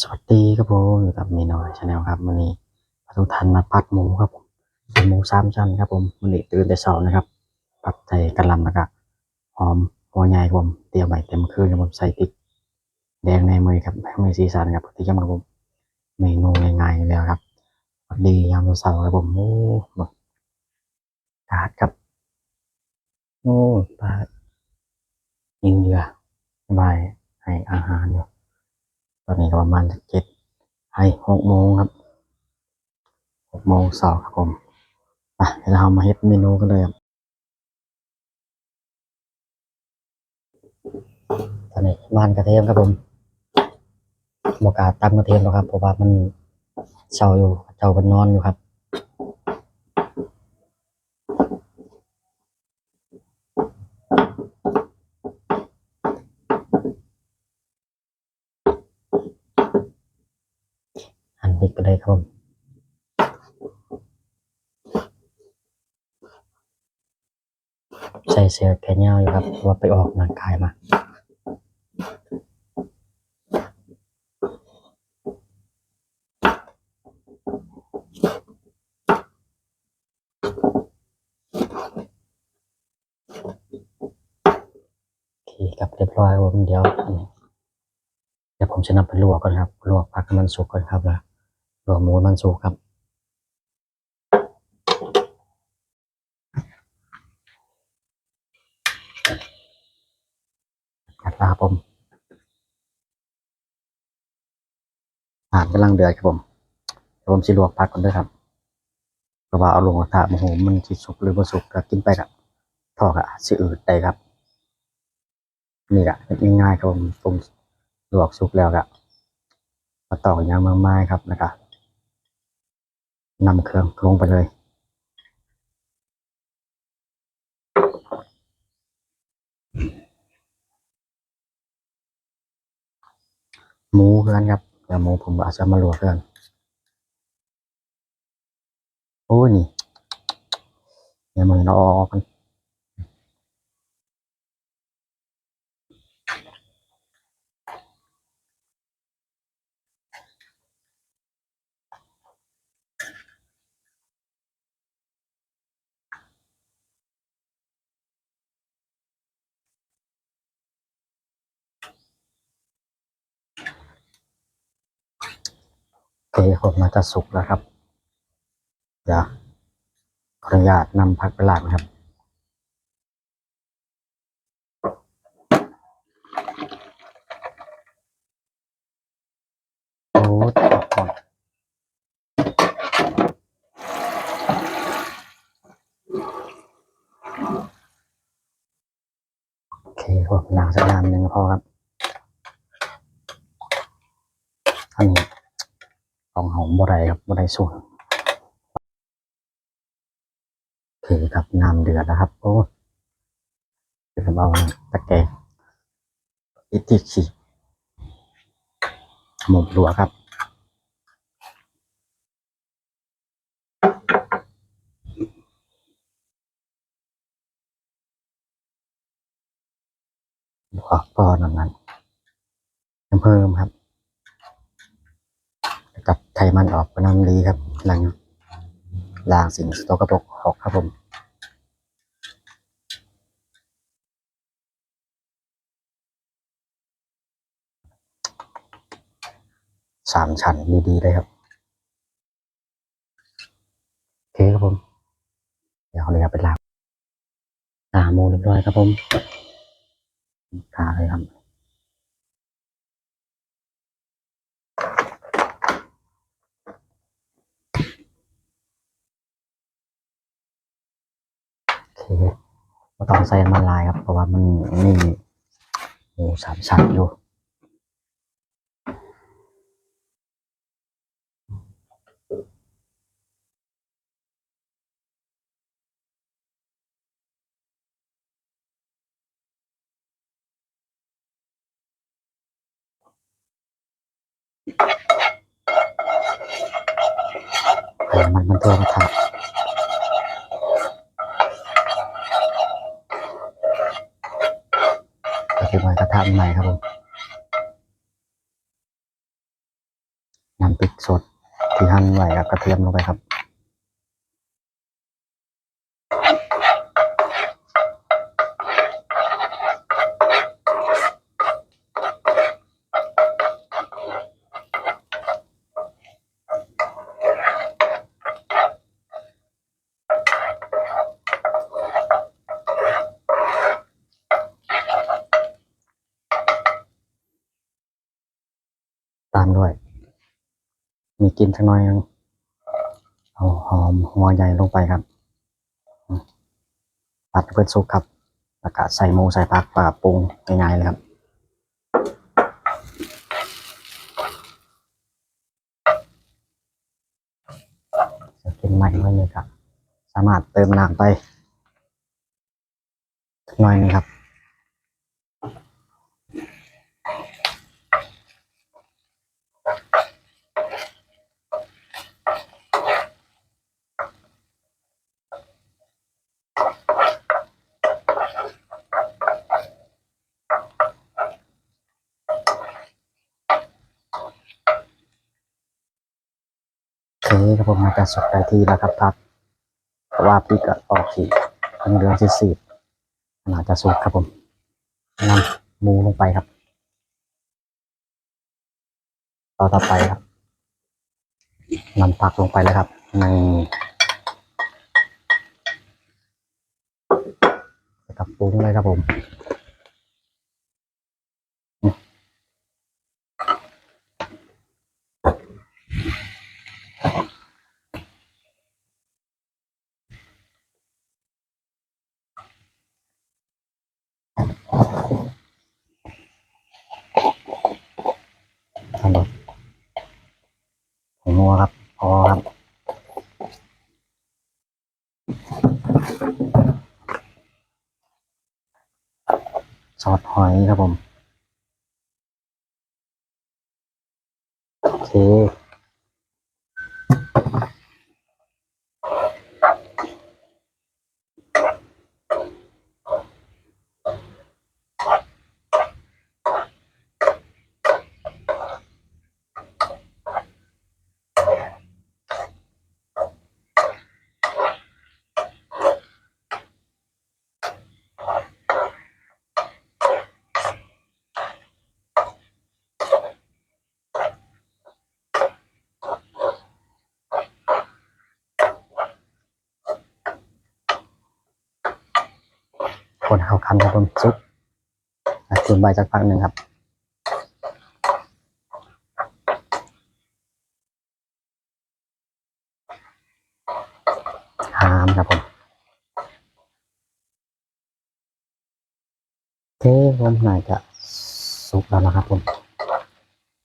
สวัสดีครับผมอยู่กับมีน้อยชาแนลครับวันนี้พาทุกท่านมาปัดหมูครับผมเป็นหมูสามชั้นครับผมวันนี้ตื่นแต่เช้านะครับปัดใส่กระหลำแล้วก็หอมหัวใหญ่ผมเตรียมไว้เต็มคืนครับผมใส่พริกแดงในมือครับให้มีสีสันครับที่จะมาครับผมเมนูง่ายๆแล้วครับสวัสดียามเช้าครับผมโอ้หมดกาดครับโอ้ปลายิงเรือใบให้อาหารอยู่ ตอนนี้ก็ประมาณเจ็ดให้หกโมงครับหกโมงเสาร์ครับผมอะเดี๋ยวเรามาเฮ็ดเมนูกันเลยครับตอนนี้มันกระเทียมครับผมบอกาตั้งกระเทียมแล้วครับเพราะว่ามันเช้าอยู่เช้าเป็นนอนอยู่ครับ หั่นพริกไปเลยครับผม ใส่เสื้อแขนยาวอยู่ครับว่าไปออกกำลังกายมาีกับเรียบร้อยครับผมเดี๋ยวเดี๋ยวผมจะนำไปลวกก่อนครับลวกผักมันสุกก่อนครับแล้วลวกหมูมันสุกครับกัดลาครับผมาหารกำลังเดือดครับผมเดี๋ยวผมจะลวกผักก่อนด้วยครับเพราะว่าเอาลงกระทะโอ้โหมันสิสุกหรือบ่สุกก็กินไปกับทอดอะสิอืดได้ครับ นี่ก็ง่ายๆครับผมปรุงลวกสุกแล้วก็มาต่อกยางมากไม้ครับแล้วก็นำเครื่องลงไปเลยหมูเพื่อนครับ แต่หมูผมอาจจะมาลวกเพื่อนโอ้ยนี่เนี่ยมันเอาออกกัน เคผมาจะสุกแล้วครับ เดี๋ยวขออนุญาตนำผักไปลางนะครับ โอ้ตอกหมดโอเคผมล้างสักน้ำหนึ่งพอครับอันนี้ ต้องหอมบะไรครับบะไรส่วนโอเคครับน้ำเดือดแล้วครับโอ้เดี๋ยวผมเอาตะแกรงอิติชิหมกหลัวครับขอพอนั้นนั้นเพิ่มครับ ตัดไขมันออกก็น้ำดีครับ หลังล้างสิ่งสกปรกออกครับผมสามชั้นดีๆเลยครับโอเคครับผม เดี๋ยวเลยครับไปล้างตาโมเรียบร้อยครับผมตาเลยครับ เคไม่ต้องใส่มันลายครับ เพราะว่ามันนี่หมูสามชั้นอยู่ให้มันมันตัวกระทะ อีกหน่อยกระทำใหม่ครับผมนำปิดสดที่หั่นไว้กับกระเทียมลงไปครับามด้วย มีกินสักน่อยนึงเอาหอมหัวใหญ่ลงไปครับผัดเพื่อนสุกครับแล้วก็ใส่หมูใส่ผักปลาปรุงง่ายๆเลยครับจะกินใหม่ไว้เลยครับ สามารถเติมน้ำไปสักหน่อยนึงครับ โอเครับผมมันจะสุกได้ที่แล้วครับครับเพราะว่าพริกออกสีเหลืองๆสีดๆน่าจะสุกครับผมนำมูลงไปครับต่อต่อไปครับนำผักลงไปเลยครับในกับปรุงเลยครับผม ทั้งหมดผงนัวครับพอครับ ซ อสหอยครับผม โอเค คนเอาคันครับผมซุปอะจุ่มใบจากพักหนึ่งครับหามครับผมโอเคผมน่าจะสุกแล้วนะครับผม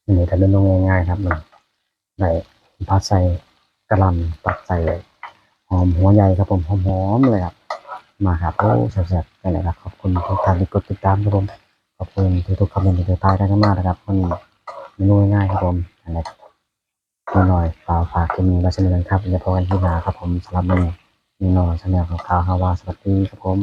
นนี้จะเดินลงง่ายๆครับมันใส่ผัดใส่กระลำตัดใส่เลยหอมหัวใหญ่ครับผมหอมๆเลยครับ มาครับโอ้แซ่บ นั่นแหละครับขอบคุณทุกท่านที่กดติดตามครับผมขอบคุณทุกๆคอมเมนต์ที่ติดตามกันมากนะครับวันเมนูง่ายครับผมอันนี้นิดหน่อยฝากฝากที่มีไว้เช่นกันครับจะพบกันที่หน้าครับผมสำหรับเมนูนิดหน่อยชาแนลของข่าวฮาวาสวัสดีครับผม